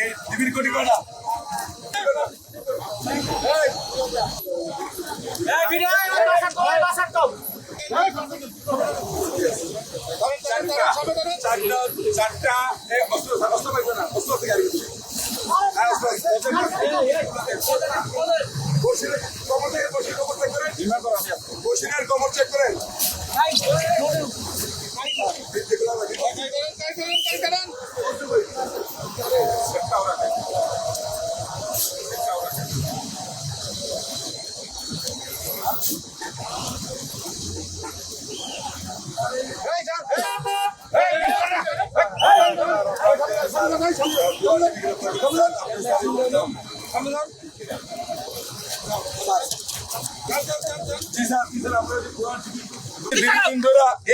এই ডিবির কোটি কটা? এই, চারটা অস্ত্র অস্ত্র পাইছো না অস্ত্র থেকে গাড়ি হ্যাঁ, অস্ত্র, অস্ত্র, অস্ত্র। বসিরের কবর থেকে বসির কবর চেক করেন বসিরের কবর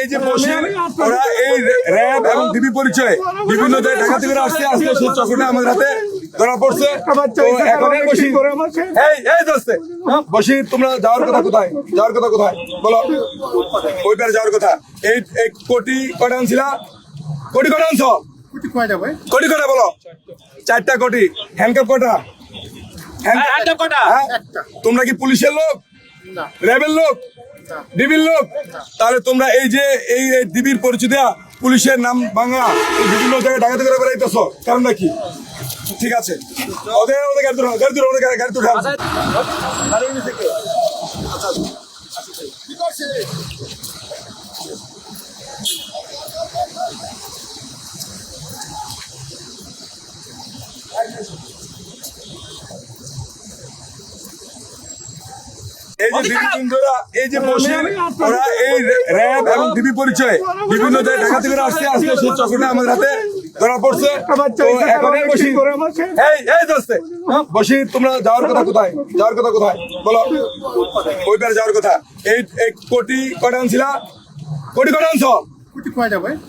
এই যে বসির ওরা এই র্যাব এবং ডিবি পরিচয়, বিভিন্ন ঢাকা থেকে আসছে, আজকে সেই চক্রটা আমাদের হাতে ধরা পড়ছে। এই এই এই দোস্তে বসির তোমরা যাওয়ার কথা কোথায়? যাওয়ার কথা কোথায়? বলো। যাওয়ার কথা। এই কোটি কটা আনছিলা? কোটি কটা আনছো? কোটি কটা বলো? চারটা কোটি। হ্যান্ডকাপ কটা? হ্যান্ডকাপ কটা? তোমরা কি পুলিশের লোক? র্যাবের লোক? ডিবির লোক? তাহলে তোমরা এই যে এই এই ডিবির পরিচয় দেয়া পুলিশের নাম ভাঙা এই বিভিন্ন জায়গায় ডাকাতি করে বেড়াইতেছ কারণ নাকি ঠিক আছে। ওদের ওদের গাড়ি তুলো গাড়ি তুলো ওদের গাড়ি গাড়ি তুলো এই যে দীর্ঘদিনধরা এই যে বসির ওরা এই র্যাব এবং ডিবি পরিচয় বিভিন্ন জায়গায় ঢাকা থেকে আসছে আজকে সেই চক্রটা আমাদের হাতে ধরা পড়ছে। এই এই এই দোস্তে বসির তোমরা যাওয়ার কথা কোথায়? যাওয়ার কথা কোথায়? বলো ওই পারে যাওয়ার কথা। এই এই কোটি কটা আনছিলা? কোটি কটা আনছো?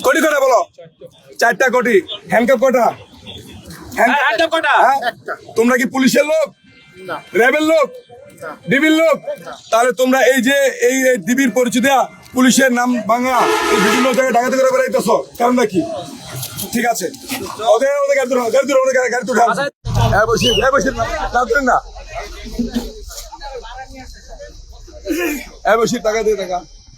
কোটি কটা বলো? চারটা কটা। হ্যান্ডকাপ কটা? তোমরা কি পুলিশের লোক? র্যাবের লোক? ডিবির লোক? তাহলে তোমরা এই যে এই ডিবির পরিচয় দেয়া পুলিশের নাম ভাঙা এই বিভিন্ন জায়গায় ডাকাতি করে বেড়াইতেছ কারণ নাকি ঠিক আছে। ওদের ওদের গাড়ি তুলো গাড়ি তুলো ওদের গাড়ি গাড়ি তুলো। হ্যাঁ বসির হ্যাঁ না তুলেন হ্যাঁ টাকা দিয়ে টাকা।